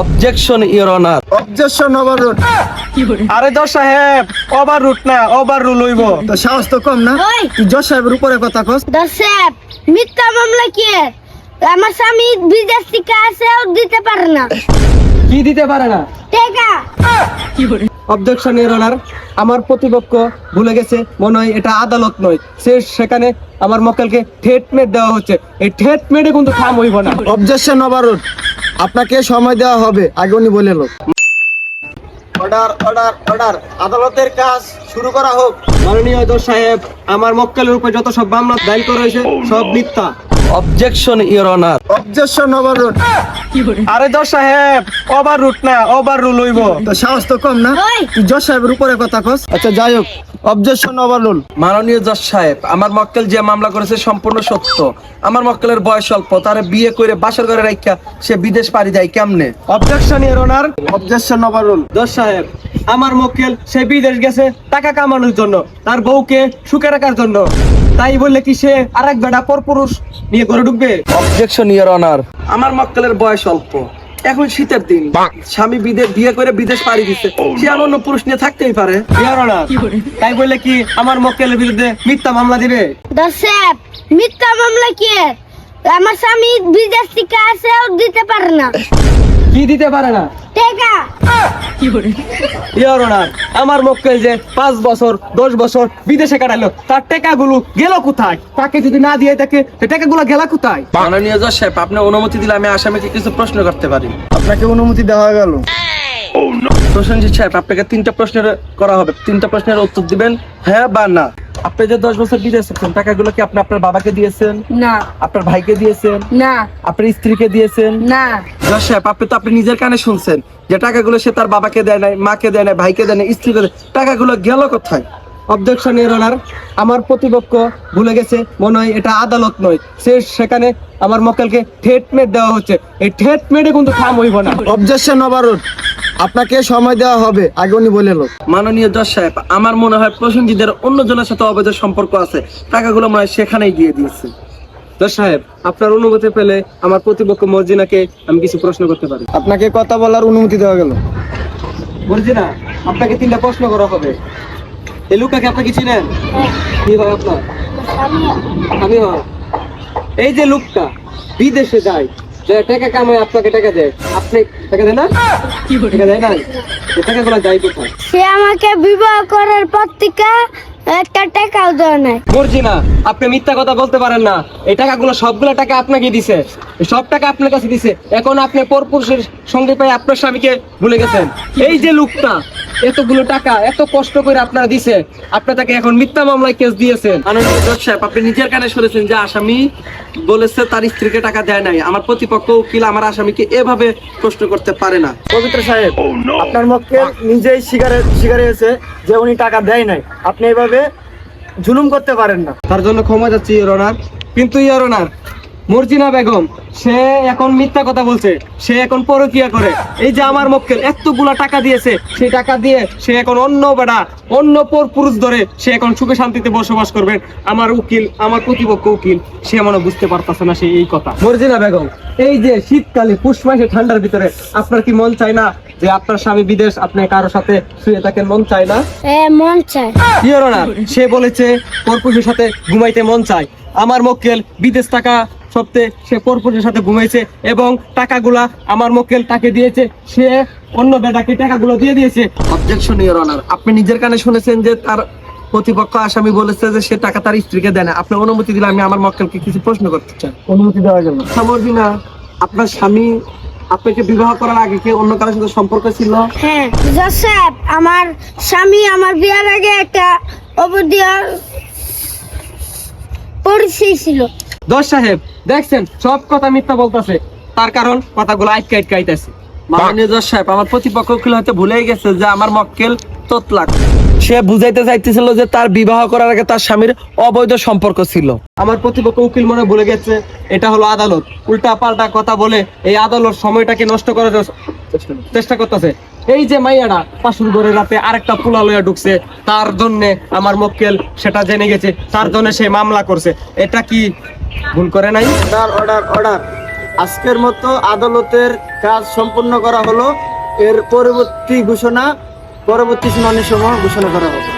Objection your honour objection overrule আরে জজ সাহেব ওভার রুট না ওভার রুল হইব। তো সাহস তো কম না? তুই জজ সাহেবের উপরে কথা কস। দর্শক মিথ্যা মামলা কি? এর? আমার স্বামী বিদেশ থেকে আসেও দিতে পারে না। কি দিতে পারে না? টেকা। অবজেকশন ইওর অনার আমার প্রতিপক্ষ ভুলে গেছে মনে হয় এটা আদালত নয়। সে সেখানে আমার মক্কেলকে ঠেটমেট দেওয়া হচ্ছে। এই ঠেটমেটে কিন্তু কাম হইব না। অবজেকশন ওভাররুল আপনাকে সময় দেওয়া হবে, আগে উনি বলে লোক অর্ডার অর্ডার অর্ডার আদালতের কাজ শুরু করা হোক। মাননীয় দোষ সাহেব, আমার মক্কেলের উপর যত সব মামলা দায়িত্ব রয়েছে সব মিথ্যা। Objection your honour objection overrule আরে জজ সাহেব ওভার রুট না ওভার রুল হইব। তো সাহস তো কম না? তুই জজ সাহেবের উপরে কথা কস। আচ্ছা যাই হোক। অবজেকশন ওভাররুল মাননীয় জজ সাহেব আমার মক্কেল যে মামলা করেছে সম্পূর্ণ সত্য। আমার মক্কেলের বয়স অল্প তার বিয়ে করে বাসার ঘরে রাখা সে বিদেশ পাড়ি যায় কেমনে? Objection your honour objection overrule জজ সাহেব আমার মক্কেল সে বিদেশ গেছে টাকা কামানোর জন্য তার বউকে সুখে রাখার জন্য। তাই বললে কি সে আর এক বেটা পরপুরুষ নিয়ে ঘরে ঢুকবে? অবজেকশন ইওর অনার আমার মক্কেলের বয়স অল্প। এখন শীতের দিন। স্বামী বিদেশ বিয়ে করে বিদেশ পাড়ি দিচ্ছে সে আর অন্য পুরুষ নিয়ে থাকতেই পারে। তাই বললে কি আমার মক্কেলের বিরুদ্ধে মিথ্যা মামলা দিবে? মিথ্যা মামলা কি? আমার স্বামী বিদেশ থেকে আসেও দিতে পারে না। কি দিতে পারে না? টেকা। আমার মক্কেল যে পাঁচ বছর দশ বছর বিদেশে কাটালো তার টাকাগুলো গেল কোথায়? তাকে যদি না দিয়ে থাকে সে টাকাগুলো গেল কোথায়? মাননীয় জজ সাহেব আপনি অনুমতি দিলে আমি আসামিকে কিছু প্রশ্ন করতে পারি। আপনাকে অনুমতি দেওয়া গেল। প্রসেনজিৎ সাহেব আপনাকে তিনটা প্রশ্নের করা হবে। তিনটা প্রশ্নের উত্তর দিবেন হ্যাঁ বা না। আপনি যে দশ বছর বিদেশ থাকছেন টাকাগুলো কি আপনি আপনার বাবাকে দিয়েছেন? না। আপনার ভাইকে দিয়েছেন? না। আপনার স্ত্রীকে দিয়েছেন? না। জজ সাহেব আপনি তো আপনি নিজের কানে শুনছেন যে টাকাগুলো সে তার বাবাকে দেয় নাই মাকে দেয় নাই ভাইকে দেয় নাই স্ত্রীকে দেয় টাকাগুলো গেল কোথায়? অবজেকশন এর অনার আমার প্রতিপক্ষ ভুলে গেছে মনে হয় এটা আদালত নয়। সে সেখানে আমার মক্কেলকে ট্রিটমেন্ট দেওয়া হচ্ছে। এই ট্রিটমেন্টে কিন্তু কাম হইব না। অবজেকশন ওভাররুল আপনাকে সময় দেওয়া হবে আগে উনি বলে লোক মাননীয় জজ সাহেব আমার মনে হয় প্রসেনজিতের অন্যজনের সাথে অবৈধ সম্পর্ক আছে। টাকাগুলো মনে হয় সেখানেই দিয়ে দিয়েছে। দশ সাহেব আপনার অনুমতি পেলে আমার প্রতিপক্ষ মর্জিনাকে আমি কিছু প্রশ্ন করতে পারি। আপনাকে কথা বলার অনুমতি দেওয়া গেল। মর্জিনা আপনাকে তিনটা প্রশ্ন করা হবে। এই লুকাকে আপনি কি চিনেন? কি হয় আপনার? আমি হয়। এই যে লোকটা বিদেশে যায় যে টাকা কামায় আপনাকে টাকা দেয় আপনি টাকা দেন না? টাকা দেয় না এই টাকাগুলো যায় কোথায় সে আমাকে বিবাহ করার পর থেকে একটা টাকাও দেয় নাই। মর্জিনা আপনি মিথ্যা কথা বলতে পারেন না। এই টাকাগুলো সবগুলো টাকা আপনাকে দিছে। সব টাকা আপনার কাছে দিছে। এখন আপনি পরপুরুষের সঙ্গে পেয়ে আপনার স্বামীকে ভুলে গেছেন। এই যে লোকটা এতগুলো টাকা এত কষ্ট করে আপনারা দিছে। আপনি তাকে এখন মিথ্যা মামলায় কেস দিয়েছেন। সাহেব আপনি নিজের কানে শুনেছেন যে আসামি বলেছে তার স্ত্রীকে টাকা দেয় নাই। আমার প্রতিপক্ষ উকিল আমার আসামিকে এভাবে প্রশ্ন করতে পারে না। পবিত্র সাহেব আপনার মক্কেল নিজেই স্বীকারে স্বীকারে হয়েছে যে উনি টাকা দেয় নাই আপনি এইভাবে জুলুম করতে পারেন না। তার জন্য ক্ষমা যাচ্ছি ইয়ার অনার কিন্তু ইয়ার অনার মর্জিনা বেগম সে এখন মিথ্যা কথা বলছে সে এখন পরকিয়া করে। এই যে আমার মক্কেল এতগুলা টাকা দিয়েছে সেই টাকা দিয়ে সে এখন অন্য বেড়া অন্য পর পুরুষ ধরে সে এখন সুখে শান্তিতে বসবাস করবেন আমার উকিল আমার প্রতিপক্ষ উকিল সে মনে বুঝতে পারতেছে না সে এই কথা। মর্জিনা বেগম এই যে শীতকালে পুষ মাসে ঠান্ডার ভিতরে আপনার কি মন চায় না যে আপনার স্বামী বিদেশ আপনি কারোর সাথে শুয়ে থাকেন মন চায় না? মন চায়। সে বলেছে পরপুরুষের সাথে ঘুমাইতে মন চায়। আমার মক্কেল বিদেশ টাকা সপ্তাহে সে পরপুরুষের সাথে ঘুমাইছে এবং টাকাগুলা আমার মক্কেল তাকে দিয়েছে। সে অন্য বেটাকে টাকাগুলো দিয়ে দিয়েছে। অবজেকশন ইওর অনার আপনি নিজের কানে শুনেছেন যে তার প্রতিপক্ষ আসামি বলেছে যে সে টাকা তার স্ত্রীকে দেয় না। আপনি অনুমতি দিলে আমি আমার মক্কেলকে কিছু প্রশ্ন করতে চাই। অনুমতি দেওয়া গেল সামর্দিনা আপনার স্বামী আপনাকে বিবাহ করার আগে কি অন্য কারোর সাথে সম্পর্ক ছিল? হ্যাঁ জোসেফ আমার স্বামী আমার বিয়ার আগে একটা অবধিয়া পরিচয় ছিল। দশ সাহেব দেখছেন সব কথা মিথ্যা বলতেছে। তার কারণ কথাগুলো আটকে আটকে আইতেছে। মাননীয় জজ সাহেব আমার প্রতিপক্ষ উকিল হয়তো ভুলেই গেছে যে আমার মক্কেল তোতলাক। সে বুঝাইতে চাইতেছিল যে তার বিবাহ করার আগে তার স্বামীর অবৈধ সম্পর্ক ছিল। আমার প্রতিপক্ষ উকিল মনে ভুলে গেছে এটা হলো আদালত। উল্টা পাল্টা কথা বলে এই আদালত সময়টাকে নষ্ট করার চেষ্টা করতেছে। এই যে মাইয়াটা পাশুর ঘরে রাতে আরেকটা পোলা লইয়া ঢুকছে তার জন্য আমার মক্কেল সেটা জেনে গেছে তার জন্য সে মামলা করছে। এটা কি ভুল করে নাই? অর্ডার অর্ডার অর্ডার আজকের মতো আদালতের কাজ সম্পূর্ণ করা হলো। এর পরবর্তী ঘোষণা, পরবর্তী শুনানির সময় ঘোষণা করা হবে।